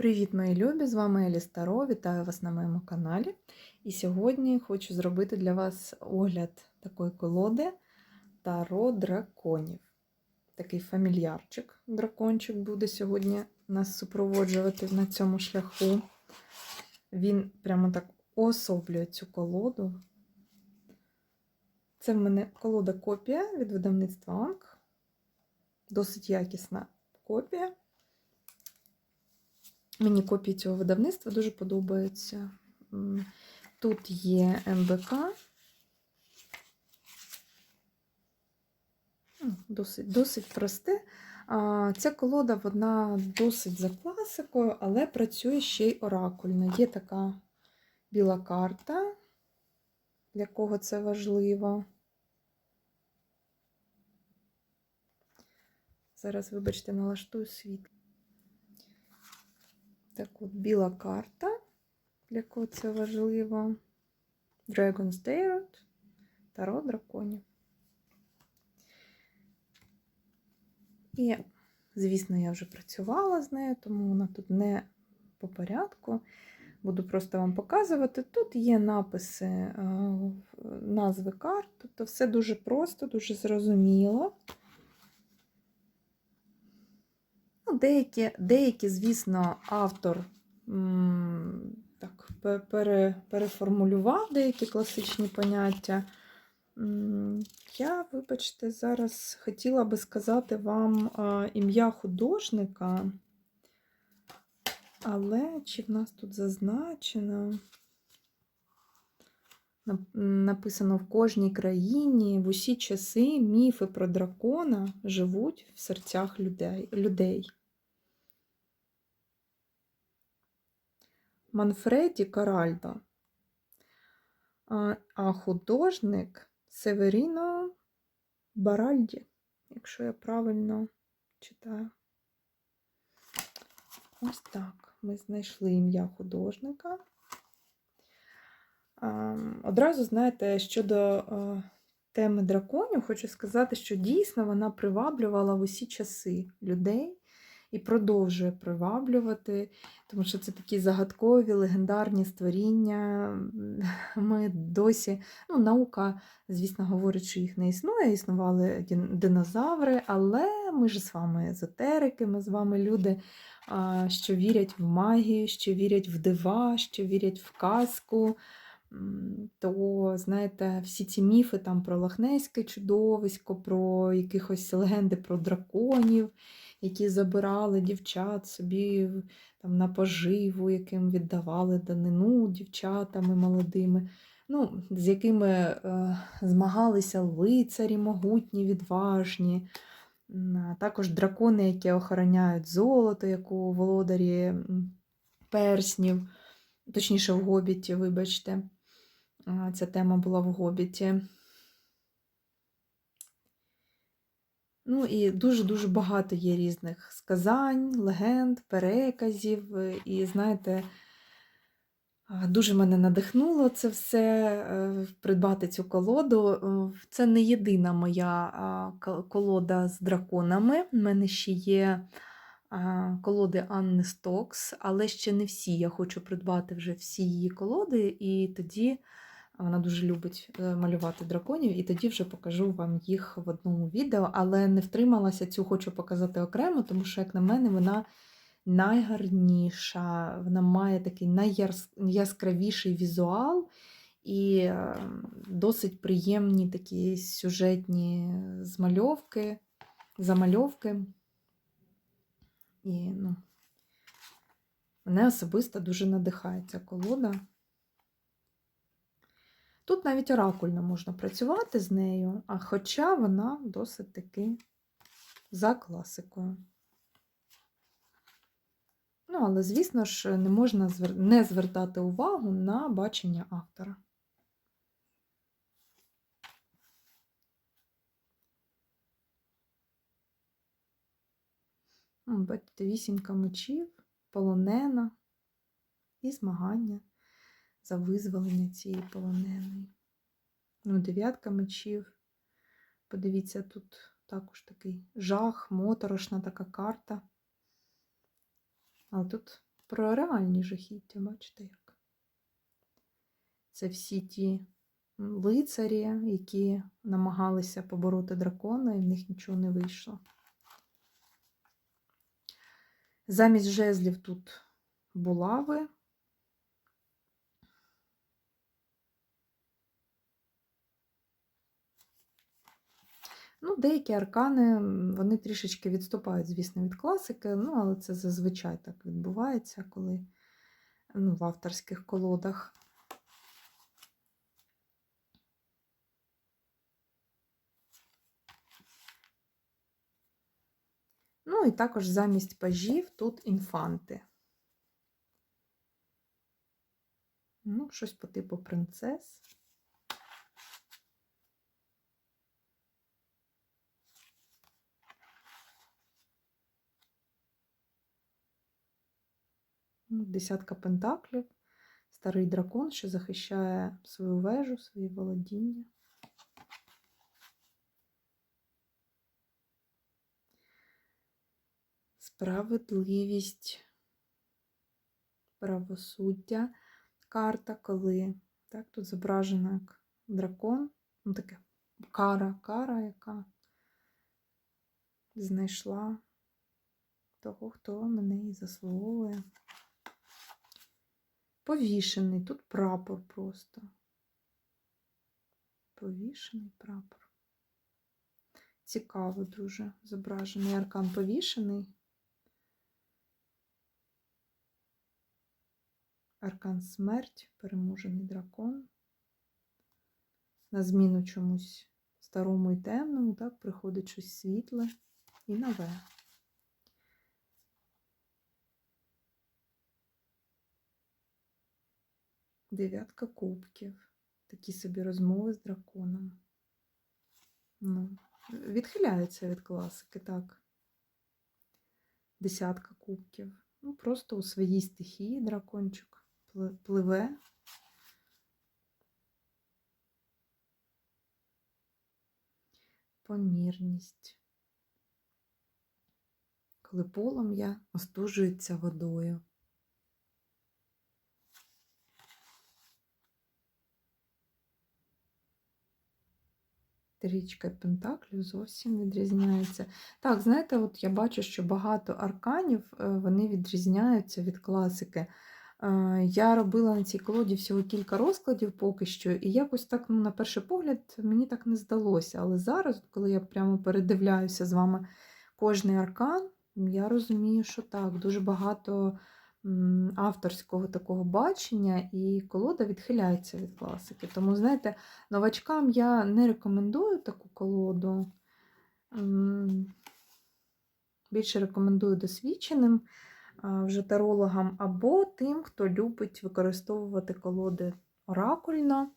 Привіт, мої любі! З вами Елі Старо. Вітаю вас на моєму каналі. І сьогодні хочу зробити для вас огляд такої колоди Таро драконів. Такий фамільярчик, дракончик буде сьогодні нас супроводжувати на цьому шляху. Він прямо так особлює цю колоду. Це в мене колода копія від видавництва Анг. Досить якісна копія. Мені копії цього видавництва дуже подобаються. Тут є МБК. Досить, досить просте. Ця колода вона досить за класикою, але працює ще й оракульно. Є така біла карта, для кого це важливо. Зараз, вибачте, налаштую світло. Так от, біла карта, для кого це важливо. Dragon's Tarot, Таро драконів. І, звісно, я вже працювала з нею, тому вона тут не по порядку. Буду просто вам показувати. Тут є написи, е, назви карт, тобто все дуже просто, дуже зрозуміло. Ну, деякі, деякі, звісно, автор так, пере, переформулював деякі класичні поняття. Я, вибачте, зараз хотіла би сказати вам е, ім'я художника, але чи в нас тут зазначено? Написано в кожній країні в усі часи міфи про дракона живуть в серцях людей. Манфреді Каральдо. А, художник Северіно Баральді, якщо я правильно читаю. Ось так. Ми знайшли ім'я художника. Одразу, знаєте, щодо теми драконів, хочу сказати, що дійсно вона приваблювала в усі часи людей і продовжує приваблювати, тому що це такі загадкові, легендарні створіння. Ми досі, ну, наука, звісно, говорить, що їх не існує, існували динозаври, але ми ж з вами езотерики, ми з вами люди, що вірять в магію, що вірять в дива, що вірять в казку. То, знаєте, всі ці міфи там про лохнеське чудовисько, про якихось легенди про драконів, які забирали дівчат собі там, на поживу, яким віддавали данину дівчатами молодими, ну, з якими е, змагалися лицарі могутні, відважні. Також дракони, які охороняють золото, як у володарі перснів, точніше, в гобіті, вибачте. Ця тема була в гобіті. Ну і дуже-дуже багато є різних сказань, легенд, переказів. е, І знаєте, дуже мене надихнуло це все е, придбати цю колоду. Е, Це не єдина моя колода з драконами. У мене ще є колоди Анни Стокс, але ще не всі. Я хочу придбати вже всі її колоди, і тоді вона дуже любить е, малювати драконів, і тоді вже покажу вам їх в одному відео, але не втрималася, цю хочу показати окремо, тому що, як на мене, вона найгарніша, вона має такий найяскравіший візуал і е, досить приємні такі сюжетні змальовки, замальовки. І ну, мене особисто дуже надихає ця колода. Тут навіть оракульно можна працювати з нею, а хоча вона досить таки за класикою. Ну, але, звісно ж, не можна не звертати увагу на бачення автора. Бачите, вісімка мечів, полонена і змагання за визволення цієї полоненої. Ну, дев'ятка мечів. Подивіться, тут також такий жах, моторошна така карта. Але тут про реальні жахіття, бачите як? Це всі ті лицарі, які намагалися побороти дракона, і в них нічого не вийшло. Замість жезлів тут булави. Ну, деякі аркани, вони трішечки відступають, звісно, від класики, ну, але це зазвичай так відбувається, коли ну, в авторських колодах. Ну, і також замість пажів тут інфанти. Ну, щось по типу принцес. Десятка пентаклів, старий дракон, що захищає свою вежу, свої володіння. Справедливість, правосуддя, карта, коли так, тут зображено як дракон, ну таке кара, кара, яка знайшла того, хто на неї заслуговує. Повішений, тут прапор просто. Повішений прапор. Цікаво дуже зображений аркан повішений. Аркан смерть, переможений дракон. На зміну чомусь старому і темному, так, приходить щось світле і нове. Дев'ятка кубків. Такі собі розмови з драконом. Ну, відхиляється від класики, так. Десятка кубків. Ну, просто у своїй стихії дракончик пливе. Помірність. Коли полум'я остужується водою. Трічка Пентаклів зовсім відрізняється. Так, знаєте, от я бачу, що багато арканів е, вони відрізняються від класики. Е, я робила на цій колоді всього кілька розкладів поки що, і якось так, ну, на перший погляд, мені так не здалося. Але зараз, коли я прямо передивляюся з вами кожний аркан, я розумію, що так, дуже багато авторського такого бачення, і колода відхиляється від класики. Тому, знаєте, новачкам я не рекомендую таку колоду. Більше рекомендую досвідченим вже тарологам, або тим, хто любить використовувати колоди оракульно.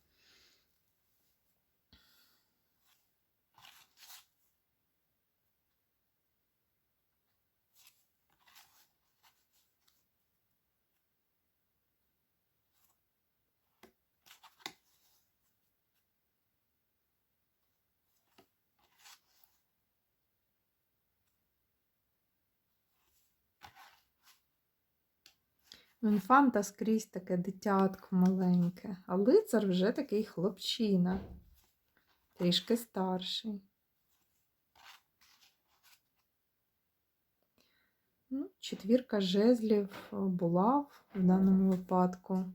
Інфанта скрізь таке дитятко маленьке, а лицар вже такий хлопчина, трішки старший. Ну, Четвірка жезлів була в даному випадку.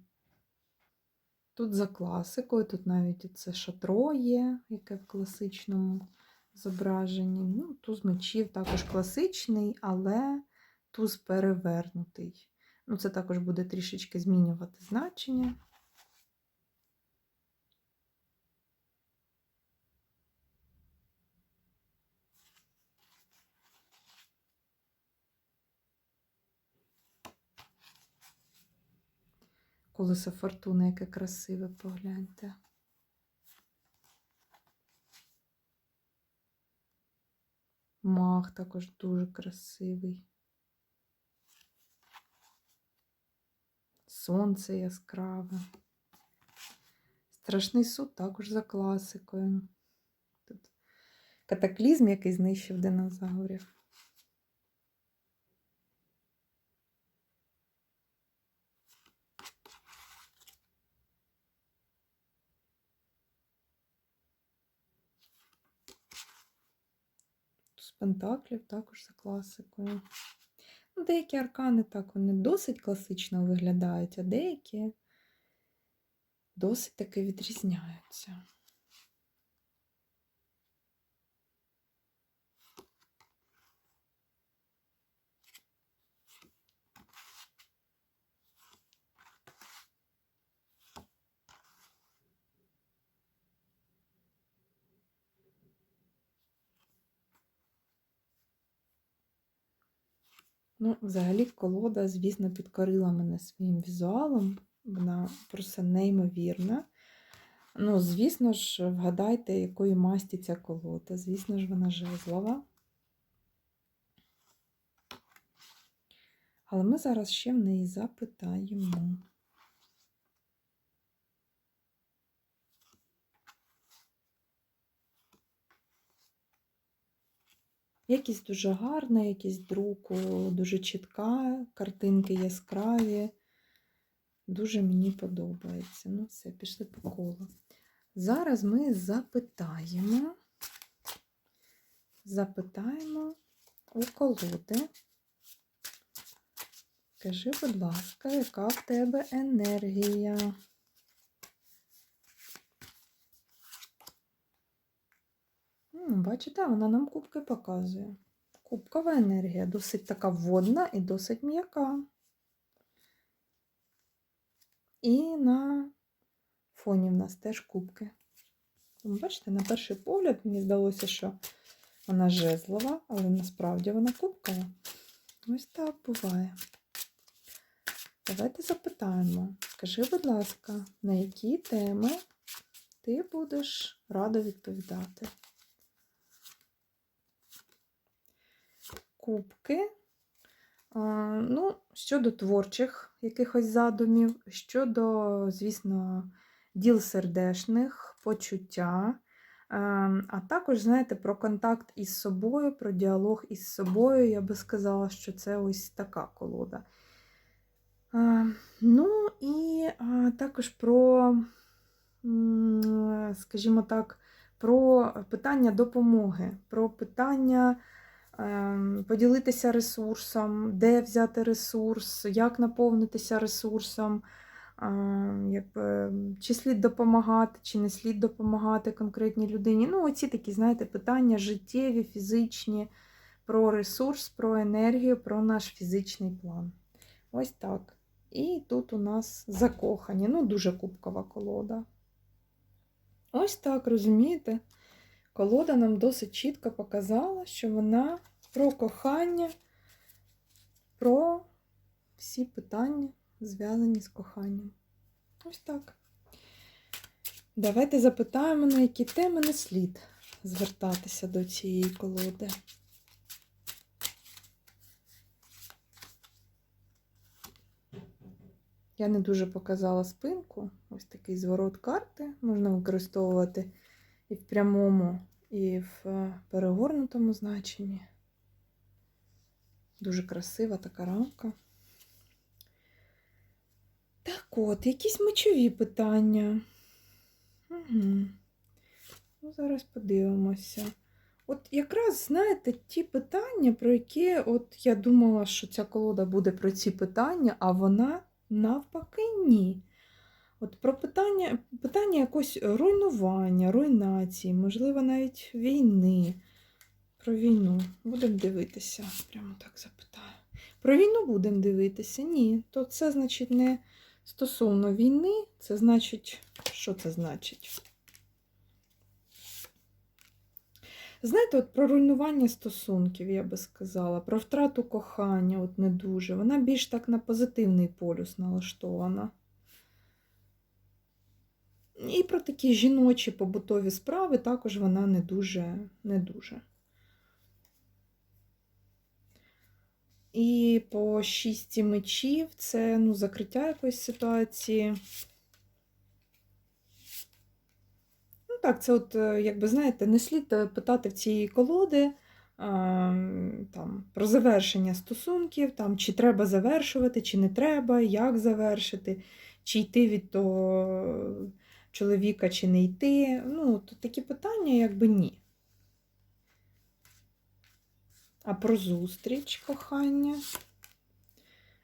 Тут за класикою, тут навіть це шатро є, яке в класичному зображенні. Ну, Туз мечів також класичний, але туз перевернутий. Ну, це також буде трішечки змінювати значення. Колесо фортуни, яке красиве, погляньте. Мах також дуже красивий. сонце яскраве. Страшний суд також за класикою. Тут катаклізм, який знищив динозаврів. Пентаклів також за класикою. Ну, Деякі аркани так, вони досить класично виглядають, а деякі досить таки відрізняються. Ну, взагалі, колода, звісно, підкорила мене своїм візуалом. Вона просто неймовірна. Ну, звісно ж, вгадайте, якої масті ця колода. Звісно ж, вона жезлова. Але ми зараз ще в неї запитаємо. Якість дуже гарна, якість друку дуже чітка, картинки яскраві. Дуже мені подобається. Ну, все, пішли по колу. Зараз ми запитаємо, запитаємо у колоди. Скажи, будь ласка, яка в тебе енергія? Бачите, вона нам кубки показує. Кубкова енергія досить така водна і досить м'яка. І на фоні в нас теж кубки. Бачите, на перший погляд мені здалося, що вона жезлова, але насправді вона кубкова. Ось так буває. Давайте запитаємо. Скажи, будь ласка, на які теми ти будеш рада відповідати? Кубки. Ну, щодо творчих якихось задумів, щодо, звісно, діл сердешних, почуття, а, також, знаєте, про контакт із собою, про діалог із собою, я би сказала, що це ось така колода. Ну і також про, скажімо так, про питання допомоги, про питання поділитися ресурсом, де взяти ресурс, як наповнитися ресурсом, ем, якби, чи слід допомагати, чи не слід допомагати конкретній людині. Ну, оці такі, знаєте, питання життєві, фізичні, про ресурс, про енергію, про наш фізичний план. Ось так. І тут у нас закохані. Ну, дуже кубкова колода. Ось так, розумієте? Колода нам досить чітко показала, що вона про кохання, про всі питання, зв'язані з коханням. Ось так. Давайте запитаємо, на які теми не слід звертатися до цієї колоди. Я не дуже показала спинку. Ось такий зворот карти. Можна використовувати і в прямому, і в перегорнутому значенні. Дуже красива така рамка. Так от, якісь мечові питання. Угу. Ну, Зараз подивимося. От якраз, знаєте, ті питання, про які от я думала, що ця колода буде про ці питання, а вона навпаки ні. От про питання питання якось руйнування, руйнації, можливо, навіть війни. Про війну будемо дивитися. Прямо так запитаю. Про війну будемо дивитися? Ні. То це, значить, не стосовно війни, це значить, що це значить? Знаєте, от про руйнування стосунків, я би сказала, про втрату кохання, от не дуже. Вона більш так на позитивний полюс налаштована. І про такі жіночі побутові справи також вона не дуже, не дуже. І по шісті мечів це ну, закриття якоїсь ситуації. Ну так, це от, е, якби знаєте, не слід е, питати в цієї колоди там, про завершення стосунків, там, чи треба завершувати, чи не треба, як завершити, чи йти від того чоловіка, чи не йти. Ну, то такі питання, якби ні. А про зустріч кохання.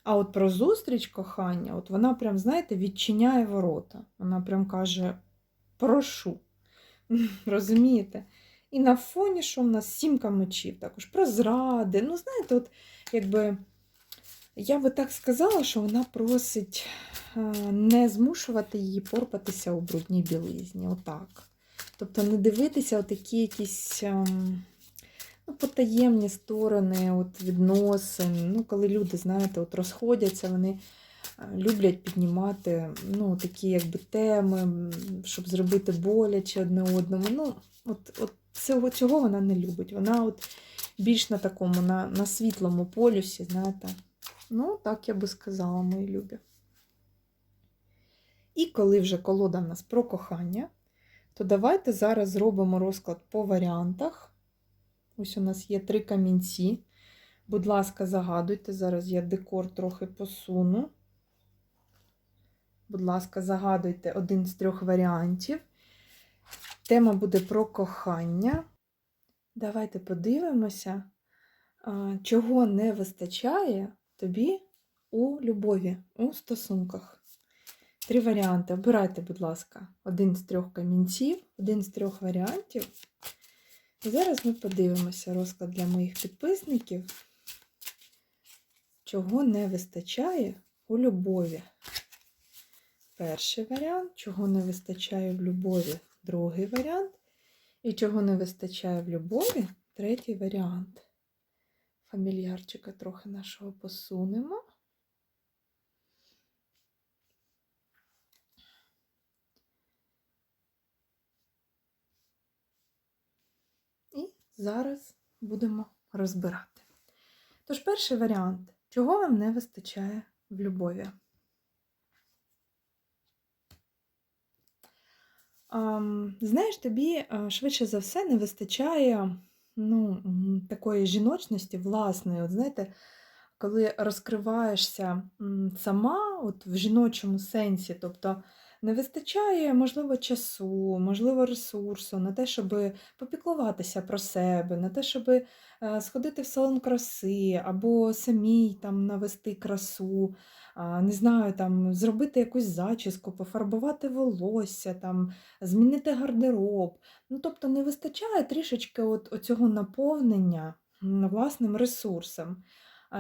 А от про зустріч кохання, от вона прям, знаєте, відчиняє ворота. Вона прям каже: прошу. Розумієте? І на фоні, що в нас сімка мечів, також про зради. Ну, знаєте, от якби я би так сказала, що вона просить е, не змушувати її порпатися у брудній білизні. Отак. Тобто не дивитися отакі якісь ем, ну, потаємні сторони от відносин. Ну, коли люди, знаєте, от розходяться, вони е, люблять піднімати ну, такі якби теми, щоб зробити боляче одне одному. Ну, от, от цього, цього вона не любить. Вона от більш на такому, на, на світлому полюсі, знаєте. Ну, так я би сказала, мої любі. І коли вже колода в нас про кохання, то давайте зараз зробимо розклад по варіантах. Ось у нас є три камінці. Будь ласка, загадуйте. Зараз я декор трохи посуну. Будь ласка, загадуйте один з трьох варіантів. Тема буде про кохання. Давайте подивимося, чого не вистачає тобі у любові, у стосунках. Три варіанти. Обирайте, будь ласка, один з трьох камінців, один з трьох варіантів. І зараз ми подивимося розклад для моїх підписників, чого не вистачає у любові. Перший варіант, чого не вистачає в любові, другий варіант. І чого не вистачає в любові, третій варіант. Фамільярчика трохи нашого посунемо. І зараз будемо розбирати. Тож, перший варіант. Чого вам не вистачає в любові? Знаєш, тобі е, швидше за все не вистачає ну, такої жіночності власної. От знаєте, коли розкриваєшся сама от в жіночому сенсі, тобто не вистачає, можливо, часу, можливо, ресурсу на те, щоб попіклуватися про себе, на те, щоб е, сходити в салон краси, або самій там навести красу, не знаю, там зробити якусь зачіску, пофарбувати волосся, там, змінити гардероб. Ну, тобто не вистачає трішечки от, оцього наповнення власним ресурсом.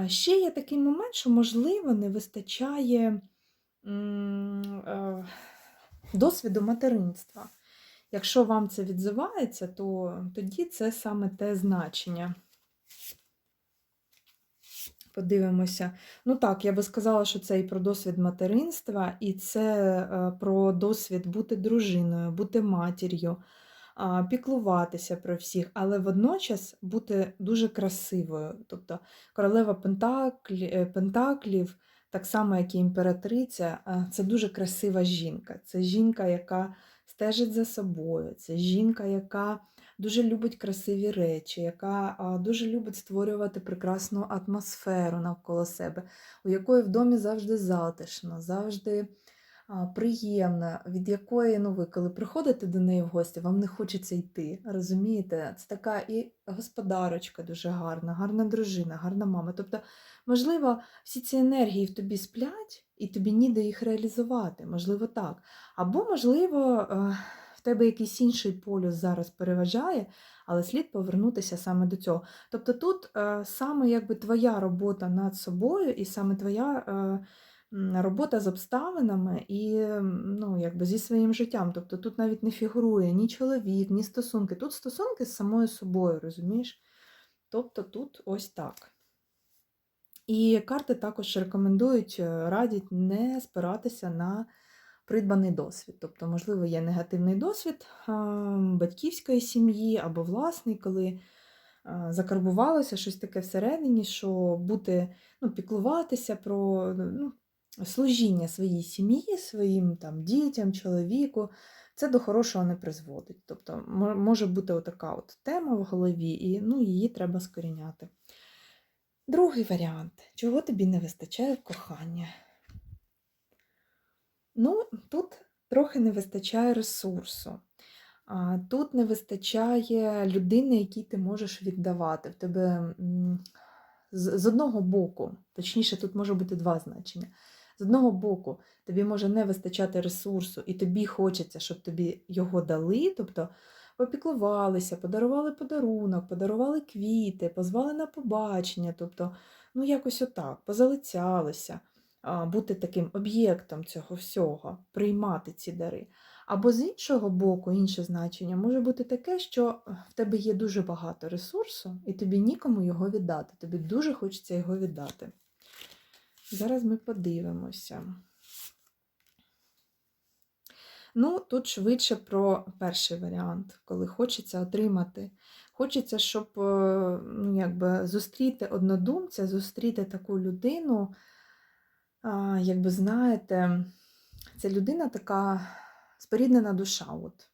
Ще є такий момент, що, можливо, не вистачає е, досвіду материнства. Якщо вам це відзивається, то тоді це саме те значення. Подивимося. Ну так, я би сказала, що це і про досвід материнства, і це е, про досвід бути дружиною, бути матір'ю, піклуватися про всіх, але водночас бути дуже красивою. Тобто королева Пентаклі, е, Пентаклів, так само, як і імператриця, е, це дуже красива жінка. Це жінка, яка стежить за собою, це жінка, яка дуже любить красиві речі, яка дуже любить створювати прекрасну атмосферу навколо себе, у якої в домі завжди затишно, завжди приємно, від якої, ну ви, коли приходите до неї в гості, вам не хочеться йти. Розумієте? Це така і господарочка дуже гарна, гарна дружина, гарна мама. Тобто, можливо, всі ці енергії в тобі сплять, і тобі ніде їх реалізувати, можливо, так. Або, можливо, е, тебе якийсь інший полюс зараз переважає, але слід повернутися саме до цього. Тобто тут е, саме якби твоя робота над собою, і саме твоя е, робота з обставинами і ну, якби зі своїм життям. Тобто тут навіть не фігурує ні чоловік, ні стосунки. Тут стосунки з самою собою, розумієш? Тобто тут ось так. І карти також рекомендують, е, радять не спиратися на придбаний досвід. Тобто, можливо, є негативний досвід батьківської сім'ї або власний, коли закарбувалося щось таке всередині, що бути, ну, піклуватися про ну, служіння своїй сім'ї, своїм там, дітям, чоловіку. Це до хорошого не призводить. Тобто може бути отака от тема в голові, і ну, її треба скоріняти. Другий варіант. Чого тобі не вистачає в кохання? Ну, тут трохи не вистачає ресурсу. Тут не вистачає людини, якій ти можеш віддавати. В тебе з, одного боку, точніше, тут може бути два значення. З одного боку, тобі може не вистачати ресурсу, і тобі хочеться, щоб тобі його дали, тобто попіклувалися, подарували подарунок, подарували квіти, позвали на побачення, тобто, ну якось отак, позалицялися, бути таким об'єктом цього всього, приймати ці дари. Або з іншого боку, інше значення може бути таке, що в тебе є дуже багато ресурсу, і тобі нікому його віддати. Тобі дуже хочеться його віддати. Зараз ми подивимося. Ну, тут швидше про перший варіант, коли хочеться отримати. Хочеться, щоб е, ну, якби, зустріти однодумця, зустріти таку людину, якби знаєте, ця людина така споріднена душа. От.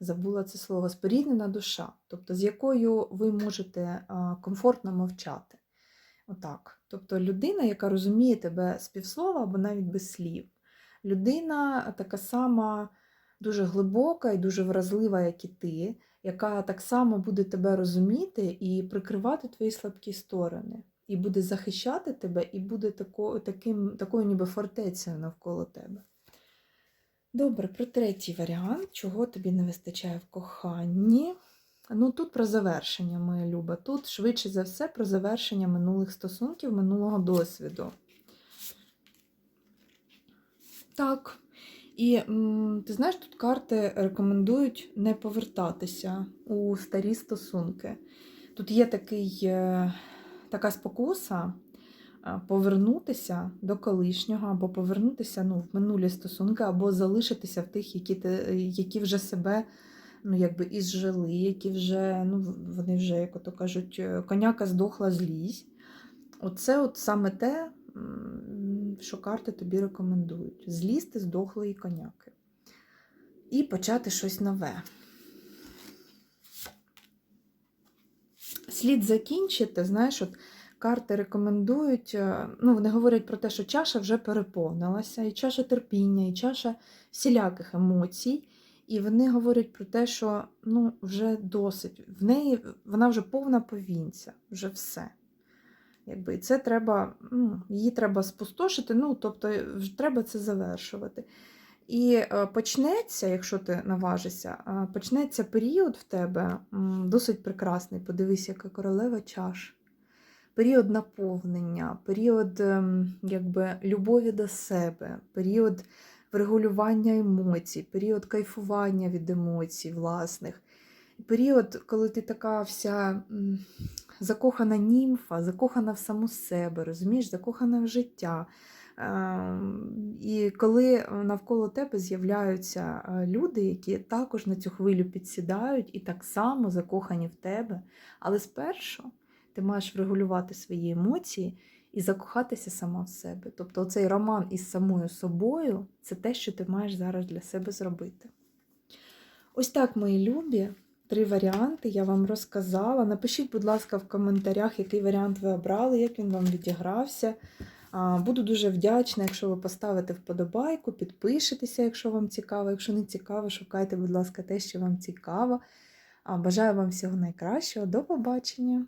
Забула це слово споріднена душа, тобто з якою ви можете комфортно мовчати. Отак. Тобто людина, яка розуміє тебе з півслова або навіть без слів. Людина така сама дуже глибока і дуже вразлива, як і ти, яка так само буде тебе розуміти і прикривати твої слабкі сторони, і буде захищати тебе, і буде тако, таким, такою ніби фортецею навколо тебе. Добре, про третій варіант, чого тобі не вистачає в коханні. Ну, тут про завершення, моя люба. Тут швидше за все про завершення минулих стосунків, минулого досвіду. Так. І ти знаєш, тут карти рекомендують не повертатися у старі стосунки. Тут є такий, е, така спокуса е, повернутися до колишнього, або повернутися ну, в минулі стосунки, або залишитися в тих, які ти, які вже себе ну, якби ізжили, які вже, ну, вони вже, як ото кажуть, е, коняка здохла злізь. Оце от саме те, що карти тобі рекомендують: злізти з дохлої коняки. І почати щось нове. Слід закінчити, знаєш, от карти рекомендують, е, ну, вони говорять про те, що чаша вже переповнилася, і чаша терпіння, і чаша всіляких емоцій. І вони говорять про те, що ну, вже досить. В неї вона вже повна повінця, вже все. Якби, І це треба, ну, її треба спустошити, ну, тобто треба це завершувати. І е, почнеться, якщо ти наважишся, е, почнеться період в тебе досить прекрасний. Подивись, яка королева чаш. Період наповнення, період ем, якби, любові до себе, період врегулювання емоцій, період кайфування від емоцій власних. Період, коли ти така вся закохана німфа, закохана в саму себе, розумієш, закохана в життя. Ем, І коли навколо тебе з'являються е, люди, які також на цю хвилю підсідають і так само закохані в тебе, але спершу ти маєш врегулювати свої емоції і закохатися сама в себе. Тобто цей роман із самою собою це те, що ти маєш зараз для себе зробити. Ось так, мої любі, три варіанти я вам розказала. Напишіть, будь ласка, в коментарях, який варіант ви обрали, як він вам відігрався. Буду дуже вдячна, якщо ви поставите вподобайку, підпишетеся, якщо вам цікаво. Якщо не цікаво, шукайте, будь ласка, те, що вам цікаво. Бажаю вам всього найкращого. До побачення!